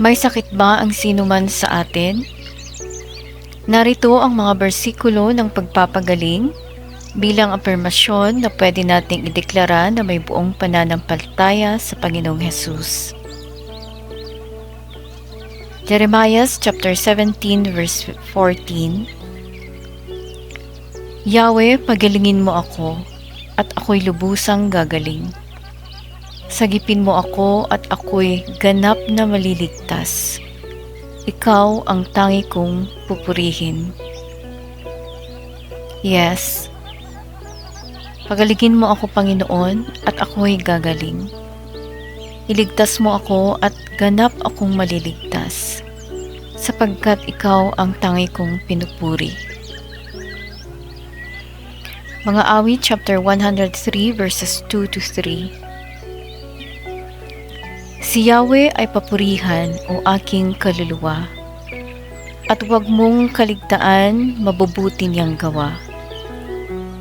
May sakit ba ang sinuman sa atin? Narito ang mga bersikulo ng pagpapagaling bilang afirmasyon na pwede nating ideklara na may buong pananampalataya sa Panginoong Hesus. Jeremiah chapter 17 verse 14 Yahweh, pagalingin mo ako at ako'y lubusang gagaling. Sagipin mo ako at ako'y ganap na maliligtas. Ikaw ang tangi kong pupurihin. Yes. Pagalingin mo ako, Panginoon, at ako'y gagaling. Iligtas mo ako at ganap akong maliligtas, sapagkat ikaw ang tangi kong pinupuri. Mga awit chapter 103 verses 2 to 3 Si Yahweh ay papurihan o aking kaluluwa at huwag mong kaligtaan mabubuti niyang gawa.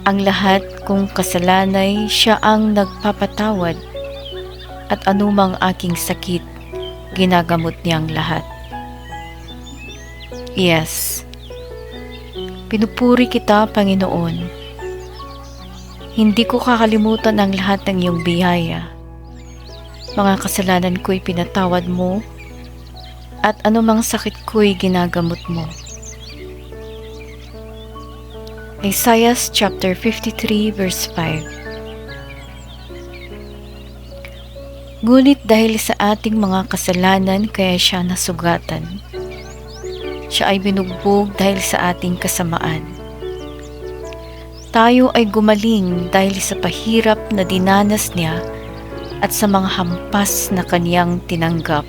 Ang lahat kong kasalanay siya ang nagpapatawad at anumang aking sakit ginagamot niyang lahat. Yes, pinupuri kita Panginoon hindi ko kakalimutan ang lahat ng iyong biyaya. Mga kasalanan ko'y pinatawad mo at anumang sakit ko'y ginagamot mo. Isaiah chapter 53 verse 5 Ngunit dahil sa ating mga kasalanan kaya siya nasugatan. Siya ay binugbog dahil sa ating kasamaan tayo ay gumaling dahil sa pahirap na dinanas niya at sa mga hampas na kaniyang tinanggap.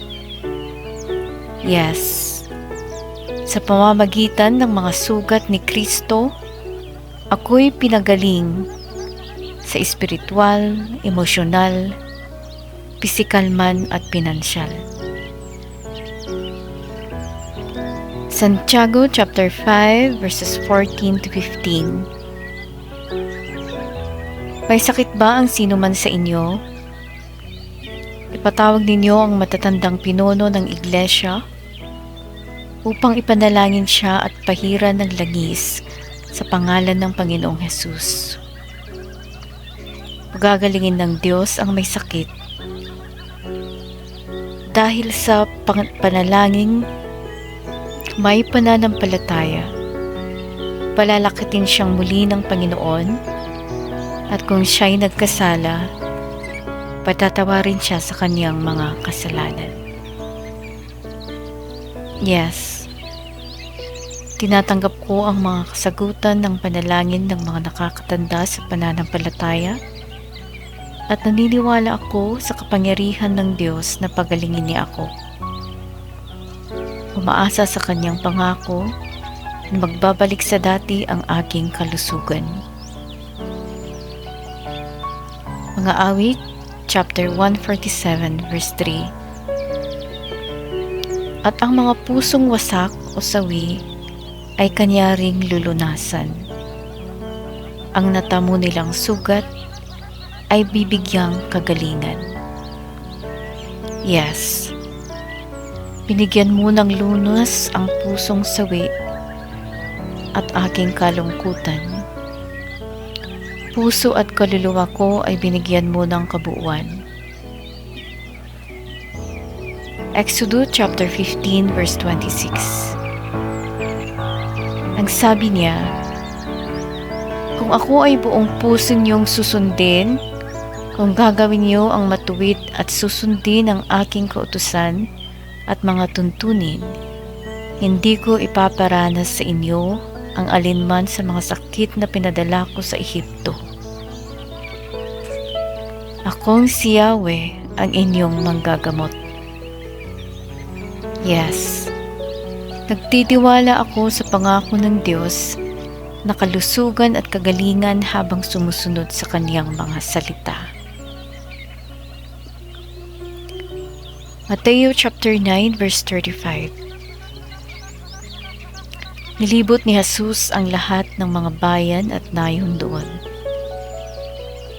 Yes, sa pamamagitan ng mga sugat ni Kristo, ako'y pinagaling sa espiritual, emosyonal, pisikal man at pinansyal. Santiago chapter 5 verses 14 to 15 may sakit ba ang sino man sa inyo? Ipatawag ninyo ang matatandang pinuno ng iglesia upang ipanalangin siya at pahiran ng langis sa pangalan ng Panginoong Hesus. Pagagalingin ng Diyos ang may sakit dahil sa panalangin may pananampalataya. Palalakitin siyang muli ng Panginoon at kung siya'y nagkasala, patatawarin siya sa kaniyang mga kasalanan. Yes, tinatanggap ko ang mga kasagutan ng panalangin ng mga nakakatanda sa pananampalataya at naniniwala ako sa kapangyarihan ng Diyos na pagalingin niya ako. Umaasa sa kanyang pangako na magbabalik sa dati ang aking kalusugan. Mga awit, chapter 147, verse 3. At ang mga pusong wasak o sawi ay kanyaring lulunasan. Ang natamo nilang sugat ay bibigyang kagalingan. Yes, binigyan mo ng lunas ang pusong sawi at aking kalungkutan puso at kaluluwa ko ay binigyan mo ng kabuuan. Exodus chapter 15 verse 26 Ang sabi niya, Kung ako ay buong puso niyong susundin, kung gagawin niyo ang matuwid at susundin ang aking kautusan at mga tuntunin, hindi ko ipaparanas sa inyo ang alinman sa mga sakit na pinadala ko sa Ehipto. Akong si Yahweh ang inyong manggagamot. Yes, nagtitiwala ako sa pangako ng Diyos na kalusugan at kagalingan habang sumusunod sa kaniyang mga salita. Mateo chapter 9 verse 35 Nilibot ni Jesus ang lahat ng mga bayan at nayon doon.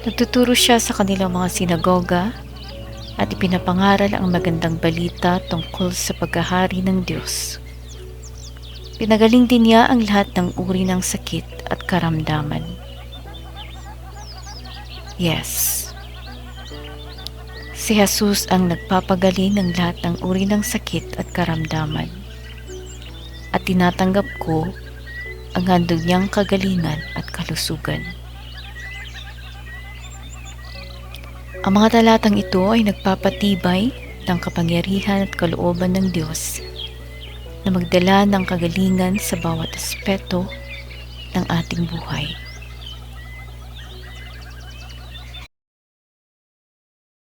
Nagtuturo siya sa kanilang mga sinagoga at ipinapangaral ang magandang balita tungkol sa paghahari ng Diyos. Pinagaling din niya ang lahat ng uri ng sakit at karamdaman. Yes. Si Jesus ang nagpapagaling ng lahat ng uri ng sakit at karamdaman. At tinatanggap ko ang handog niyang kagalingan at kalusugan. Ang mga talatang ito ay nagpapatibay ng kapangyarihan at kalooban ng Diyos na magdala ng kagalingan sa bawat aspeto ng ating buhay.